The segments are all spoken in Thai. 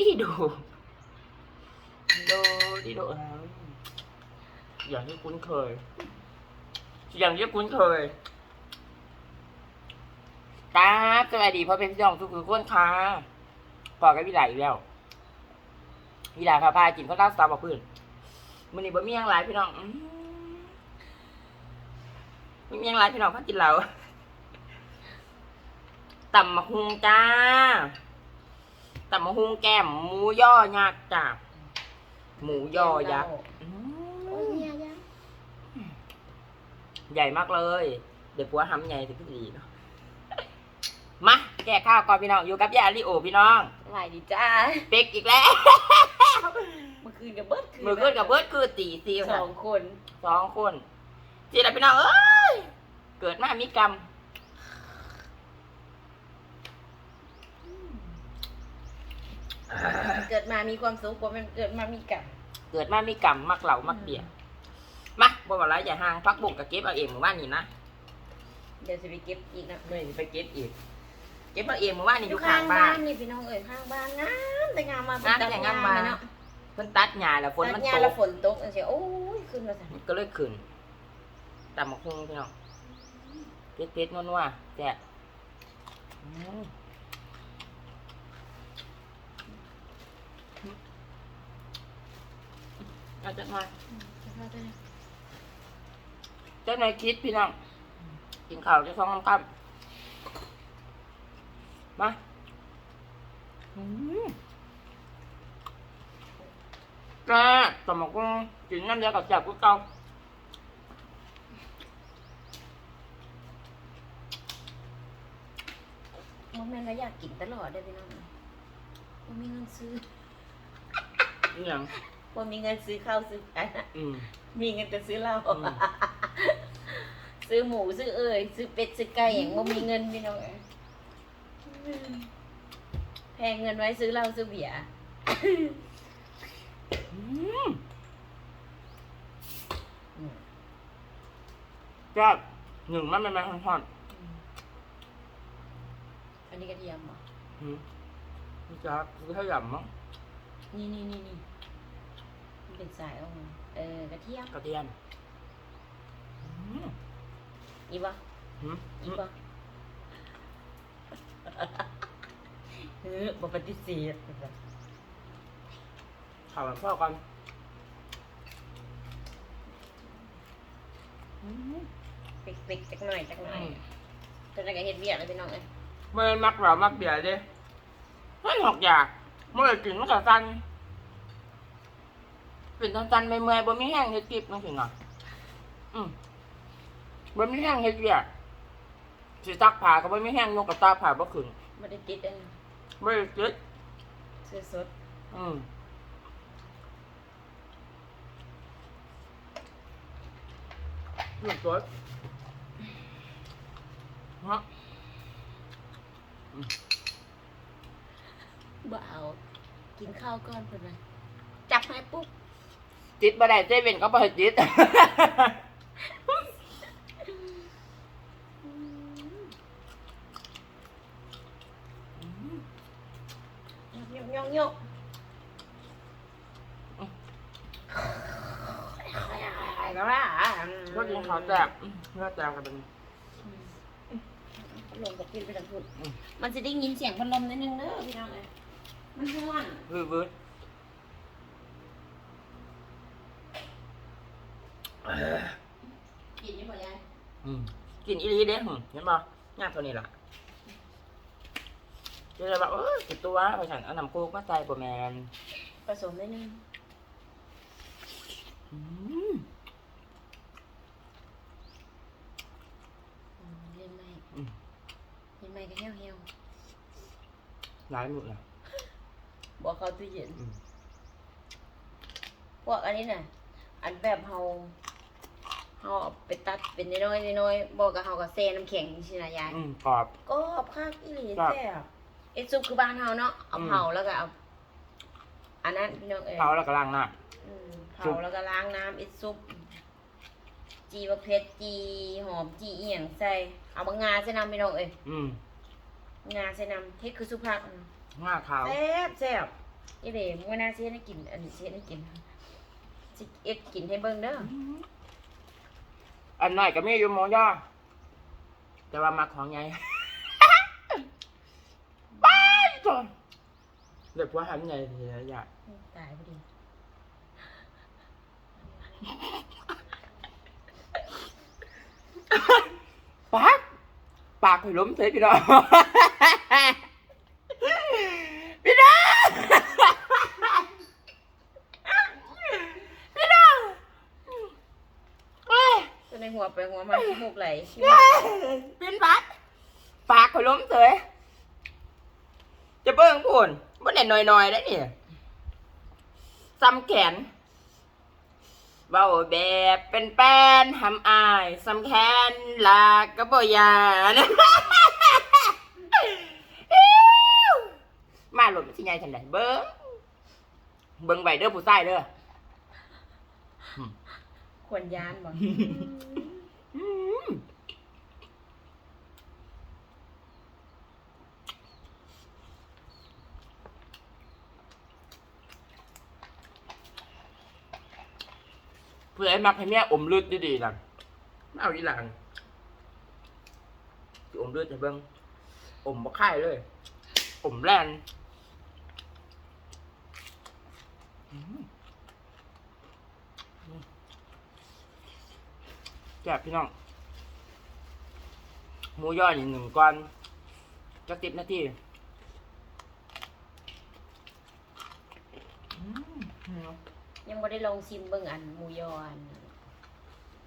ดีดูดูดีดูอย่างที่คุ้นเคย อย่างที่คุ้นเคยตาสวัสดีพ่อเป็นพี่น้องทุกคนค่ะพอกับพี่หลาอีกแล้วพี่หลาพาพากินข้าวต้มซาบะพื้นมื้อนี้บ่มีหยังหลายพี่น้องอื้อบ่มีหยังหลายพี่น้องพากินเหล้าต่ำมะฮุงจ้า ตำมะฮุงแก้มหมูย่อยักษ์จ้าหมูย่อยักษ์อื้โอ้ยอเนี่ยยังใหญ่มากเลย เดี๋ยวปัวหำใหญ่ถึงจะดีเนาะมาแก่ข้าวก่อนพี่น้องอยู่กับยาลิโอพี่น้องไหวดีจ้าเป็กอีกแล้วเมื่อคืนกับเบิร์ดคืนมือขึ้นกับเบิร์ดคือตีตีสองคน สองคน ทีละพี่น้องเอ้ย เกิดมามีกรรม เกิดมามีความสุขกว่ามันเกิดมามีกรรมเกิดมามีกรรมมักเหล่ามักเบียร์มาบ่ว่าไรอย่าห่างพักบุกกับเก็บเอาเองหมู่บ้านนี่นะเดี๋ยวจะไปเก็บอีกนะไม่ไปเก็บอีก เก็บเอาเองหมู่บ้านนี่อยู่ข้างบ้านนี่พี่น้องเอ๋ยข้างบ้านงามแต่งามมางามแต่งามมาเนาะเพิ่นตัดหญ้าแล้วฝนตัมัดนหญ้าตแล้วกฝนตกเสียโอ้ยขึ้นมาสั่นก็เลยขึ้นตำมะฮุงพี่น้องเผ็ดเผ็ดๆนัวๆแซ่บ อืมเอาจังมาเจ้านายคิดพี่น้องกินข้าวจะท้องค่ำมาอืมแกตำมะฮุงกินน้ำเดียวกับแซ่บกูเก่าโมแม่นว่าอยากกินตลอดได้อพี่น้องว่ามีเงินซื้ออหย่าง ว่ามีเงินซื้อข้าวซื้อไก่นะอืม มีเงินแต่ซื้อเหล้าอืม ซื้อหมูซื้อเอ่ยซื้อเป็ดซื้อไก่อย่างว่ามีเงินพี่น้องเอ้ยแพงเงินไว้ซื้อเหล้าซื้อเบียร์อืมแซ่บหนึ่งมันไม่ไม่ทอดอันนี้กระเทียมเหรอๆอืมนี่จะซื้อให้ยำมั้งนี่นี่นี่นี่มัน เป็นสายออกมาเออกระเทียมกระเทียมอืมอีปะอืมอีปะเออบอกปฏิเสธข่าวพ่อกันอืมปิกๆจักหน่อยจักหน่อยจนได้ก็เฮ็ดเบียร์เลยพี่น้องเอ้ยเมื่อมักเรามักเบียร์เด้ไม่หอกอยากเมื่อกินมันก็สั่น เป็นสั่นๆเมื่อยๆบ่มีแห้งเฮ็ดกิบนั่นสินะอืมบ่มีแห้งเฮ็ดเบียร์สิซักผ้าก็บ่มีแห้งยกกระตาผ้าบ่ขึ้นไม่ได้ติดเลยบ่ได้เจ็ดซื้อสด อืมหนึ่งตัวฮะบ่เอา กินข้าวก่อนเพิ่นว่าจับให้ปุ๊บ ติดบ่ได้เซเว่นก็บ่ให้ติดยกยกยกแล้วว่าก็กินข้าวแซ่บอืมเนื้อแซ่บกันเป็นลงกับกินไปทั้งพุ่นอืมมันจะได้ยินเสียงพัดลมนิดนึงเด้อพี่น้องเอ้ยมันร้อนวืดวืด กินยังบ่ยาย อืม กินอีหลีเด้หึเห็นบ่ยากเท่านี้ล่ะจะเลยว่าเออติดตัวไปฉันเอาน้ำโคกมาใส่บ่แม่นผสมนิดนึงอืมอืมเล่นไม่อืมเล่นไม่ก็เหี่ยวเหี่ยวหลายหมดเลย บอกเขาตู้เย็นอืม พวกอันนี้น่ะ อันแบบเฮา เฮาเอาไปตัดเป็นน้อยๆน้อยๆบอกกับเฮาก็แช่น้ำแข็งสินะยายอืมกรอบ ก็คักอีหลีครับ แซ่บเอ็ดซุปคือบ้านเฮาเนาะเอาอืมเผาแล้วก็เอาอันนั้นพี่น้องเอ้ยเผาแล้วก็ล้างหน้า อืมซุเผาปแล้วก็ล้างน้ำเอ็ดซุปจีบะเพชรจีหอมจีเอียงใส่เอาบางงาใส่น้ำพี่น้องเอ้ยอืมงาใส่น้ำเฮ็ดคือสุภาพอืมง่าขาว แซ่บแซ่บอีเดมว่าน่าเสียให้กิน อันนี้เสียให้กินสิเอ็ดกินให้เบิ่งเด้ออั นน้อยก็มีอยู่หมูย่อแต่ว่ามาของไงบ้ายจนเด็กว่าหันไงทีละอย่างตายพอดีปากปากไปล้มเสียพี่น้อง พี่น้องพี่น้องเอ้ย ตัวในหัว ไปหัวมาขี้มูกไหลขี้ปินปัดปากข่อยล้มเสยจะเบิ่งพูนบ่ได้น้อยๆได้นี่ซ้ำแขนเบาแบบเป็นแป้นหำอายซ้ำแขนลากกระบ่ยานมาหล่นสิใหญ่ทันใดเบิ่งเบิ่งไว้เด้อผู้ชายเด้อควรยานบ่ อืม เพื่อให้มักให้แม่อมเลือดดีๆนะไม่เอาอีหลังสิอมเลือดจะเบิ่งอมบ่ค่ายเลย อมแลนอืมอืมแซ่บพี่น้องหมูย่อนี่หนึ่งก้อนจักติดนาทีอืม ยังบ่ได้ลองซิมเบิ่งอันหมูยออัน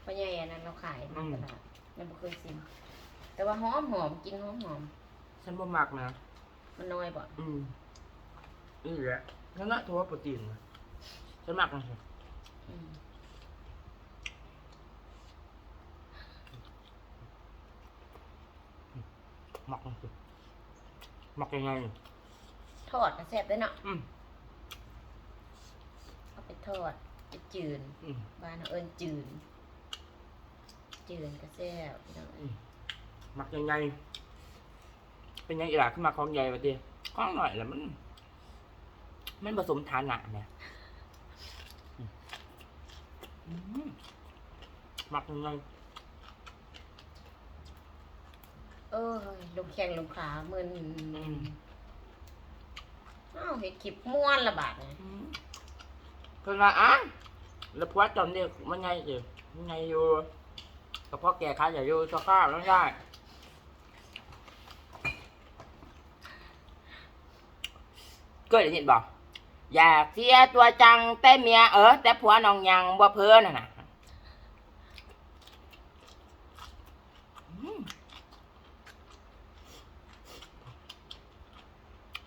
พ่อใหญ่อันนั้นเราขายในตลาดยังบ่เคยซิม แต่ว่าหอมหอมกินหอมหอมฉันบ่มักนะ มันน้อยบ่อืมนี่แหละนั่นนะโทษโปรตีนนะฉันมักนะอืมมักนะมักยังไง ทอดก็แซ่บเด้อเนาะ อืมเอาไป ทอดจะจืนอืมบ้านเราเอิ้นจืน จืนก็แซ่บพี่น้องเอ้ยมักยังไง เป็นยังอีหล่ะขึ้นมาของใหญ่ปะเดียข้องหน่อยแหล้วมัน มันผสมฐานะเนี่ยอืมอืมมักยังไงเออลงแข้งลงขามึนอืม อ้าวเห็ดคลิปม่วนละบาทนะเพิ่นว่าอะแล้วพวดตอนนี้มันไงอยู่มันไงอยู่กระเพาะแก่ขาอย่าอยู่สภาพแล้วได้ก็ได้ยินบอกอยากเสียตัวจังแต่เมียเออแต่ผัวน้องยังบ่เพิ่อนน่ะนะอืม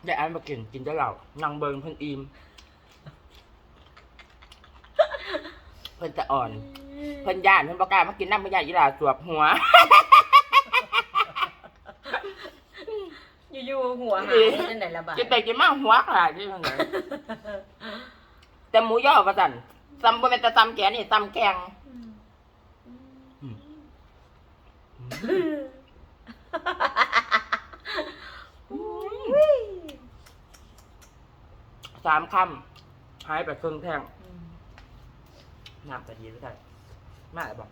อย่าอันมากินกินจะเหล่านั่งเบิงเพิ่นอิ่ม เพิ่นจะอ่อน เพิ่นย่านเพิ่นบ่กล้ามากินน้ำเพิ่นย่านอีหลาสวบหัวอยู่ๆหัวหายนั่นไหนละบาทกินไปกินมาหัวขาดที่เพิ่นน่ะแต่หมูย่อว่าซั่นซ้ำบ่แม่นแต่ซ้ำแกนี่ซ้ำแกงอืมสามคำหายไปครึ่งแท่ง น้ำกะทิแล้วกันมาแล้วบ่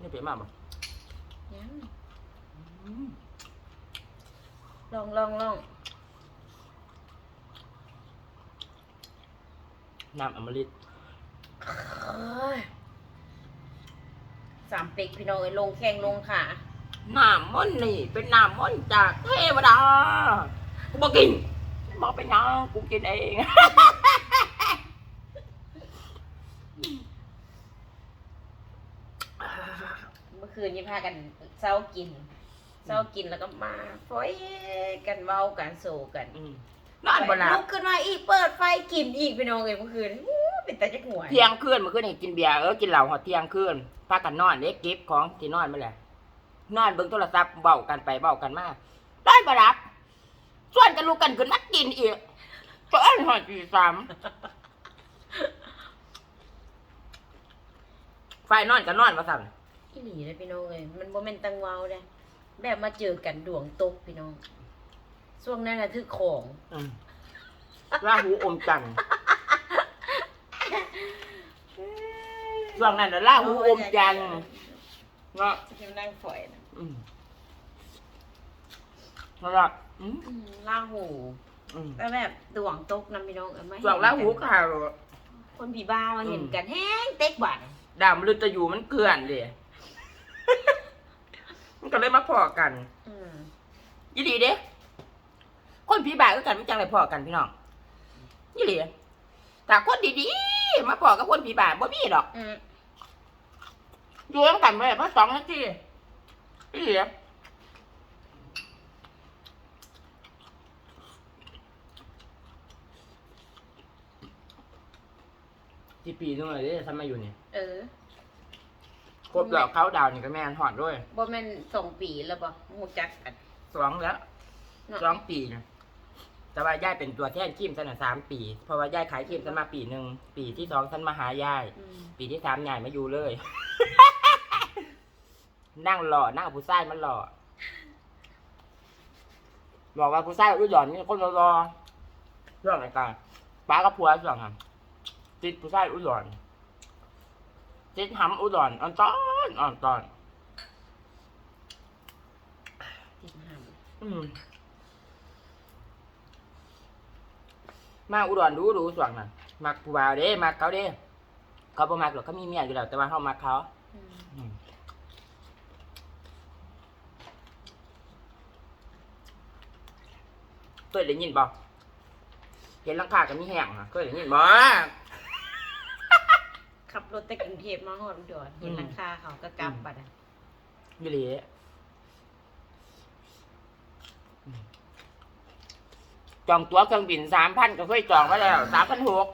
นี่เป็นมาบ่ยังอืมลองลองลองน้ำอมฤตเอ้ยสามเป็กพี่น้องเอ้ยลงแข้งลงขาน้ำมันต์นี่ เป็นน้ำมันต์จากเทวดา กูบ่กินบอกไปนยังกูกินเอง เมื่อ คืนนี้พากันเศร้ากินเศร้ากินแล้วก็มาฟอยกันเว้ากันโศกันอืมนอนบ่หลับลุกขึ้นมาอีกเปิดไฟกินอีกพี่น้องเอ้ยเมื่อคืนอู้เป็นตาจักหัวเที่ยงคืนเมื่อคืนนี่กินเบียร์เออกินเหล้าหอดเที่ยงคืนพากันนอนเด็กเก็บของที่นอนมาแหละนอนเบิ่งโทรศัพท์เบ้ากันไปเบ้ากันมาได้บ่หลับส่วนกันลุกกันขึ้นมากินอีกจนหอดตีสามไฟนอนก็นอนมาสั่น อีหลีเลยพี่น้องเอ้ยมันบ่แม่นตังเว้าเด้แบบมาเจอกันดวงตกพี่น้องช่วงนั้นน่ะถือของอืมลาหูอมจันทร์ช่วงนั้นน่ะลาหูอมจันทร์เนาะจะกินนั่งฝอยนะอืมนั่นแหละอืมอืมลาหูอืมก็แบบดวงตกน้ำพี่น้องเอ้ยไม่ช่วงลาหูข่าวคนผีบ้ามาเห็นอืมกันแห้งเต็กบันดาวมฤตยูมันเกลื่อนเลย มันก็เลยมาพอกันอืมยี่ดีเด้คนผีบ่ายก็กันไม่จังเลยพอกันพี่น้องยี่ดีแต่คนดีๆมาพอกับคนผีบ่ายบ่มีดอกอืมอยู่ต้องกันไปเพราะสองนาทียี่ดีที่ปีนึงเลยเด้ทำไมาอยู่เนี่ยเออ ครบดอกเขาดาวนี่ก็แม่นหอดด้วยบ่แม่นสองปีแล้วบ่หูจักกันสองแล้วเนาะสองปีนะแต่ว่าย่ายเป็นตัวแทนทีมฉันน่ะสามปี เพราะว่าย่ายขายทีมฉันมาปีหนึ่งปีที่สองฉันมาหาย่ายอืมปีที่สามย่ายมาอยู่เลย นั่งหล่อนั่งผู้ชายมันหล่อบอกว่าผู้ชายอุดรนี่คนรอๆเรื่องอะไรกันป้ากับผัวเรื่องอะติดผู้ชายอุด รติดหำอุดรอ่อนตอนอ่อนตอนติดหามอืมมาอุดรดูดูส่วนน่ะมักผู้บ่าวเด้มักเขาเด้ เขาบ่มักหรอกเขามีเมียอยู่แล้วแต่ว่าเขามักเขาอืมอืมเคยได้ยินบ่เห็นหลังคาก็มีแห้งอะเคยได้ยินบ่ขับ รถแต่กรุงเทพมาฮอดอุดรเห็นอืมหลังคาเขาก็กลับบัดอะยี่หลีอืมจองตั๋วเครื่องบินสามพันก็เคยจองมาแล้วสามพันหก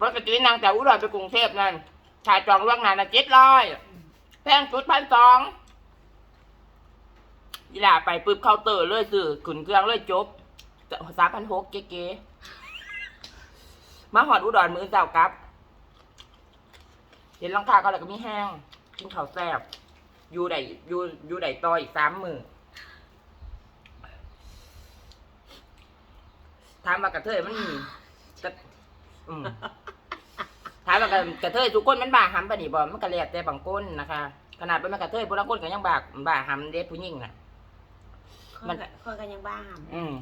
ปกตินางจากอุดรไปกรุงเทพนั่นถ้าจองล่วงหน้าน่ะเจ็ดร้อยแพงสุดพันสองยีหล่าไปปุ๊บเคาน์เตอร์เลยซื้อขึ้นเครื่องเลยจบสามพันหกเก๋ๆมาหอดอุดรมือเจ้ากลับ เห็นหลังคาเขาแล้วก็มีแห้ง กินข้าวแซ่บอยู่ได้อยู่อยู่ได้ต่ออีกสามมือถามว่ากระเทยมันกระอืมถามว่ากระกระเทยทุกคนมันบ้าหำปะนี่บ่มันก็แล้วแต่บางคนนะคะ ขนาดเป็นแม่กระเทยพวกละคนก็ยังบ้าบ้าหำเด็ผู้หญิงน่ะข้มัอนยก็ข้อยก็ยังบ้าหามอืม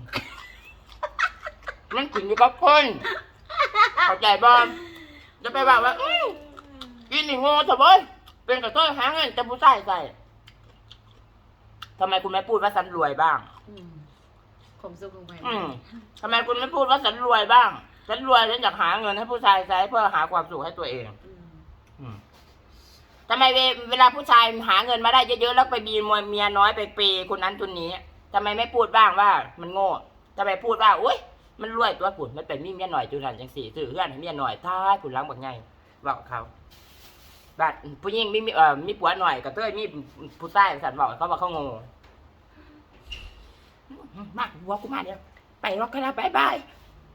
มันขึ้นอยู่กับคนเข้าใจบ่จะไปบอกว่า อื้อกิ นนี่โง่เถอะเว้ยเป็นกระเทยหาเงินจะผู้ชายใส่ทำไมคุณไม่พูดว่าฉันรวยบ้าง อืมความสุขของใครอืมทำไมคุณไม่พูดว่าฉันรวยบ้าง ฉันรวยฉันอยากหาเงินให้ผู้ชายใช้เพื่อหาความสุขให้ตัวเอง อืมอืมทำไมเวเวลาผู้ชายหาเงินมาได้เยอะๆแล้วไปมีเมียน้อยไปเปย์คนนั้นคนนี้ทำไมไม่พูดบ้างว่า มันโง่ทำไมพูดว่าอุ้ยมันรวยตัวผุนมันเป็นมีเมียหน่อยจุนันจังสี่สื่อเพื่อนให้เมียหน่อยท้ายผุนล้างบักไงบอกเขา บัดผู้หญิงมีมีเอ่อมีผัวหน่อยก็เต้ยมีผู้ใต้สันบอกเขาว่าเขาโง่มากวัวกูมาเดียวไปรอกกันแล้วบายบาย